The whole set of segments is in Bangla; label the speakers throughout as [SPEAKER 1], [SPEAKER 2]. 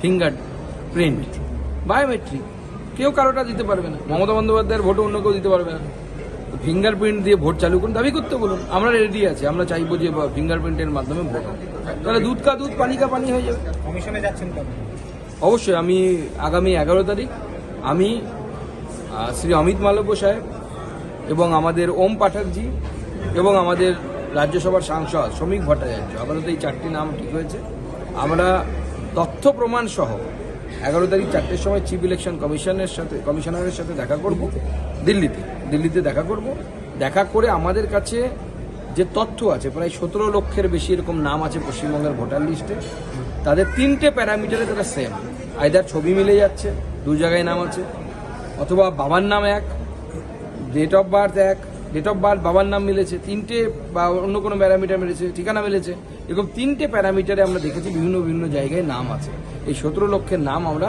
[SPEAKER 1] ফিঙ্গার প্রিন্ট বায়োমেট্রিক কেউ কারোটা দিতে পারবে না। মমতা বন্দ্যোপাধ্যায়ের ভোটও অন্য কেউ দিতে পারবে না। ফিঙ্গার প্রিন্ট দিয়ে ভোট চালু করুন দাবি করতে বলুন আমরা রেডি আছি আমরা চাইব যে ফিঙ্গার প্রিন্টের মাধ্যমে ভোট। তাহলে দুধ কা দুধ পানি কা পানি হয়ে যাবে।
[SPEAKER 2] কমিশনে যাচ্ছেন
[SPEAKER 1] অবশ্যই আমি আগামী এগারো তারিখ আমি শ্রী অমিত মালব্য সাহেব এবং আমাদের ওম পাঠকজি এবং আমাদের রাজ্যসভার সাংসদ শ্রমিক ভট্টাচার্য। আপাতত এই চারটি নাম ঠিক হয়েছে। আমরা তথ্য প্রমাণ সহ এগারো তারিখ চারটের সময় চিফ ইলেকশন কমিশনের সাথে কমিশনারের সাথে দেখা করব। দিল্লিতে? দিল্লিতে। দেখা করব। দেখা করে আমাদের কাছে যে তথ্য আছে প্রায় সতেরো লক্ষের বেশি এরকম নাম আছে পশ্চিমবঙ্গের ভোটার লিস্টে। তাদের তিনটে প্যারামিটারে তারা সেম আইদার ছবি মিলে যাচ্ছে দু জায়গায় নাম আছে। অথবা বাবার নাম এক ডেট অফ বার্থ এক ডেট অফ বার্থ বাবার নাম মিলেছে তিনটে বা অন্য কোনো প্যারামিটার মিলেছে ঠিকানা মিলেছে এরকম তিনটে প্যারামিটারে আমরা দেখেছি বিভিন্ন বিভিন্ন জায়গায় নাম আছে। এই সতেরো লক্ষের নাম আমরা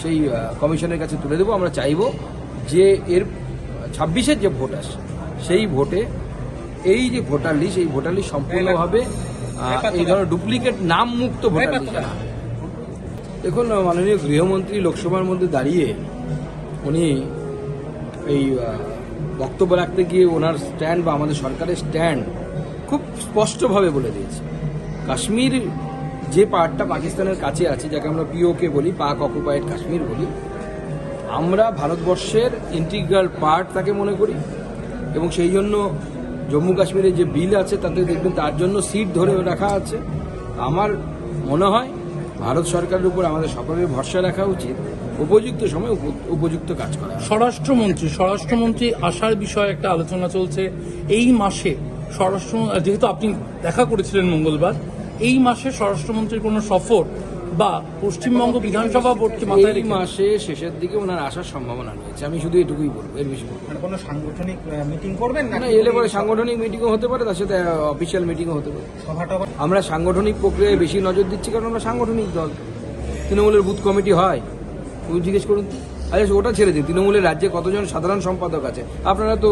[SPEAKER 1] সেই কমিশনের কাছে তুলে দেবো। আমরা চাইব যে এর ছাব্বিশের যে ভোট আসছে সেই ভোটে এই যে ভোটার লিস্ট এই ভোটার লিস্ট সম্পূর্ণভাবে এই ধরনের ডুপ্লিকেট নাম মুক্ত ভোটার লিস্ট দেখুন মাননীয় গৃহমন্ত্রী লোকসভার মধ্যে দাঁড়িয়ে উনি এই বক্তব্য রাখতে গিয়ে ওনার স্ট্যান্ড বা আমাদের সরকারের স্ট্যান্ড খুব স্পষ্টভাবে বলে দিয়েছে। কাশ্মীর যে পার্টটা পাকিস্তানের কাছে আছে, যাকে আমরা পিওকে বলি, পাক অকুপাইড কাশ্মীর বলি, আমরা ভারতবর্ষের ইন্টিগ্রাল পার্ট তাকে মনে করি এবং সেই জন্য জম্মু কাশ্মীরে যে বিল আছে, তাতে দেখবেন তার জন্য সিট ধরে রাখা আছে। আমার মনে হয় ভারত সরকারের উপর আমাদের সকলের ভরসা রাখা উচিত উপযুক্ত সময় উপ- উপযুক্ত কাজ করা।
[SPEAKER 3] স্বরাষ্ট্রমন্ত্রী স্বরাষ্ট্রমন্ত্রী আসার বিষয়ে একটা আলোচনা চলছে। এই মাসে স্বরাষ্ট্র যেহেতু আপনি দেখা করেছিলেন মঙ্গলবার, এই মাসে স্বরাষ্ট্রমন্ত্রীর কোনো সফর বা পশ্চিমবঙ্গ বিধানসভা ভোটকে মাথায়
[SPEAKER 1] এই মাসে শেষের দিকে ওনার আসার সম্ভাবনা রয়েছে। আমি শুধু এটুকুই বলব এর বেশি বলব
[SPEAKER 2] মানে কোনো সাংগঠনিক মিটিং করবেন না
[SPEAKER 1] না এলে পরে সাংগঠনিক মিটিংও হতে পারে তার সাথে অফিসিয়াল মিটিংও হতে পারে। আমরা সাংগঠনিক প্রক্রিয়ায় বেশি নজর দিচ্ছি কারণ আমরা সাংগঠনিক দল। তৃণমূলের বুথ কমিটি হয়। তুমি জিজ্ঞেস করুন আচ্ছা ওটা ছেড়ে দিন। তৃণমূলের রাজ্যে কতজন সাধারণ সম্পাদক আছে? আপনারা তো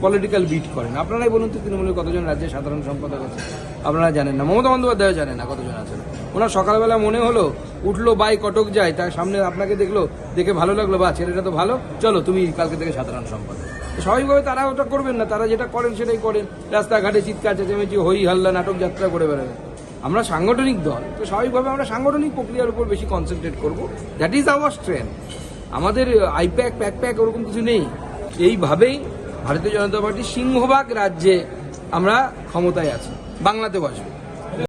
[SPEAKER 1] পলিটিক্যাল বিট করেন। আপনারাই বলুন তো তৃণমূলের কতজন রাজ্যে সাধারণ সম্পাদক আছে? আপনারা জানেন না। মমতা বন্দ্যোপাধ্যায় জানেন না কতজন আছেন ওনার সকালবেলা মনে হলো, উঠল বাই কটক যায়, তার সামনে আপনাকে দেখল, দেখে ভালো লাগল, বা ছেলেটা তো ভালো। চলো, তুমি কালকে থেকে সাধারণ সম্পাদক। স্বাভাবিকভাবে তারা ওটা করবেন না। তারা যেটা করেন, সেটাই করেন। রাস্তাঘাটে চিৎকার, চেঁচামেচি, হই হাল্লা, নাটক যাত্রা করে বেড়াবেন। আমরা সাংগঠনিক দল। তো স্বাভাবিকভাবে আমরা সাংগঠনিক প্রক্রিয়ার উপর বেশি কনসেন্ট্রেট করব। দ্যাট ইজ আওয়ার স্ট্রেন্থ আমাদের আইপ্যাক প্যাক প্যাক ওরকম কিছু নেই। এইভাবেই ভারতীয় জনতা পার্টি সিংহভাগ রাজ্যে আমরা ক্ষমতায় আছি। বাংলাতে বসবো